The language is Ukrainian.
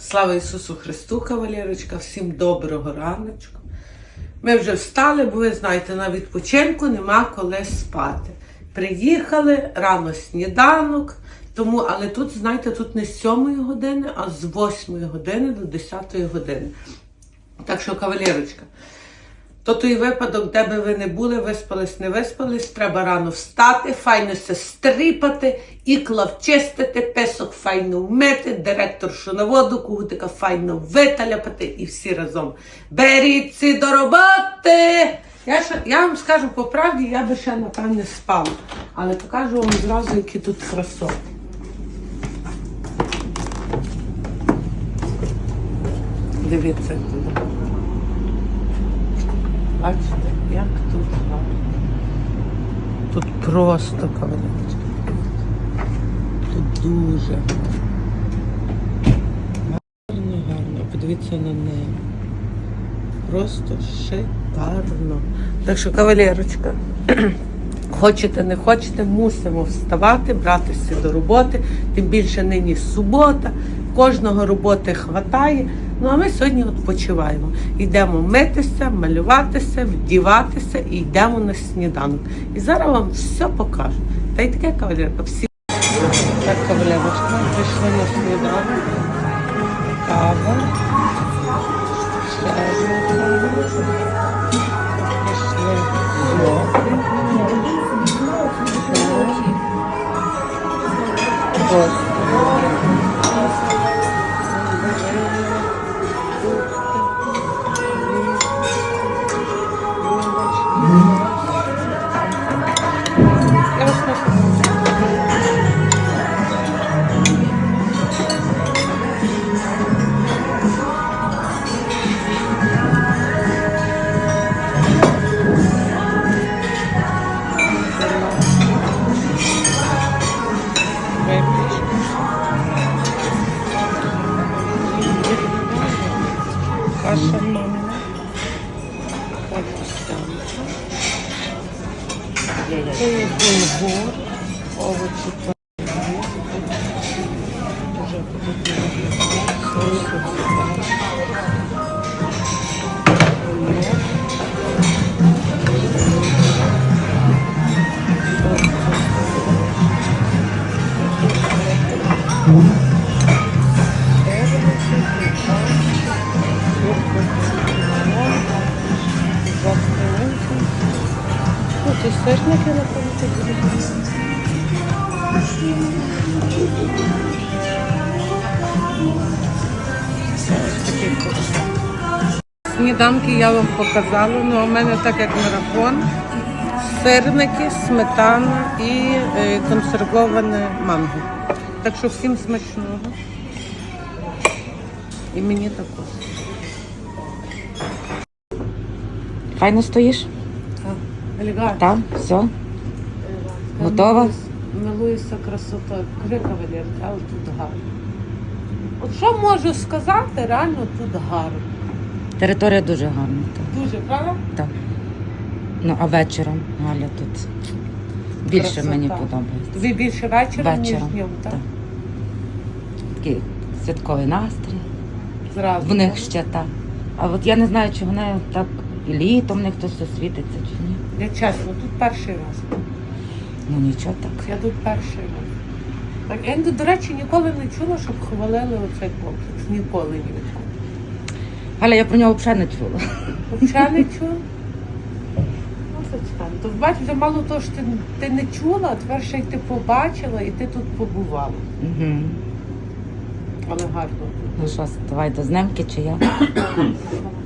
Слава Ісусу Христу, кавалерочка, всім доброго раночку. Ми вже встали, бо ви знаєте, на відпочинку нема коли спати. Приїхали рано сніданок, тому, але тут, знаєте, тут не з 7 години, а з 8 години до 10 години. Так що, кавалерочка, то той випадок, де би ви не були, виспались, не виспались, треба рано встати, файно се стріпати, ікла вчистити, песок файно вмити, директоршу на воду, кугутика файно виталяпати і всі разом. Беріться до роботи! Я, ще, я вам скажу по правді, я би ще напевне спала. Але покажу вам зразу, які тут красоти. Дивіться. Бачите, як тут гарно. Тут просто кавалерочка. Тут дуже гарно, гарно. Подивіться на неї. Просто шикарно. Так що, кавалерочка, хочете, не хочете, мусимо вставати, братися до роботи. Тим більше нині субота, кожного роботи хватає. Ну а ми сьогодні відпочиваємо. Йдемо митися, малюватися, вдіватися і йдемо на сніданок. І зараз вам все покажу. Та й таке кавалерка, всі. Так, кавалерочка, прийшли на сніданок. Кава. Ще одна кава. Капустянка. Це булгур, овочі пані. Вже Тут і сирники на Сніданки я вам показала, ну а в мене так як марафон. Сирники, сметана і е, консервоване манго. Так що всім смачного. І мені також. Файно стоїш? Там, все. Готова? Милуюся красотою. Кажи, кавалер, а от тут гарно. От що можу сказати, реально тут гарно. Територія дуже гарна. Так. Дуже, правда? так. Ну, а вечором, Галя, тут більше Красота. мені подобається. Тобі більше вечором, ніж Вечором, днем, так? так. Такий святковий настрій. Зразу. В них ще так. А от я не знаю, чи вони так і літом них хтось світиться, чи ні. Я чесно, тут перший раз. Ну нічого так. Я тут перший раз. Так, я, до речі, ніколи не чула, щоб хвалили оцей комплекс. Ніколи ні від кого. Галя, я про нього взагалі не чула. Взагалі не чула? Ну, це цікаво. То бач, вже мало того, що ти, ти не чула, а тепер ще й ти побачила і ти тут побувала. Угу. Але гарно. Ну що, давай до знемки чи я?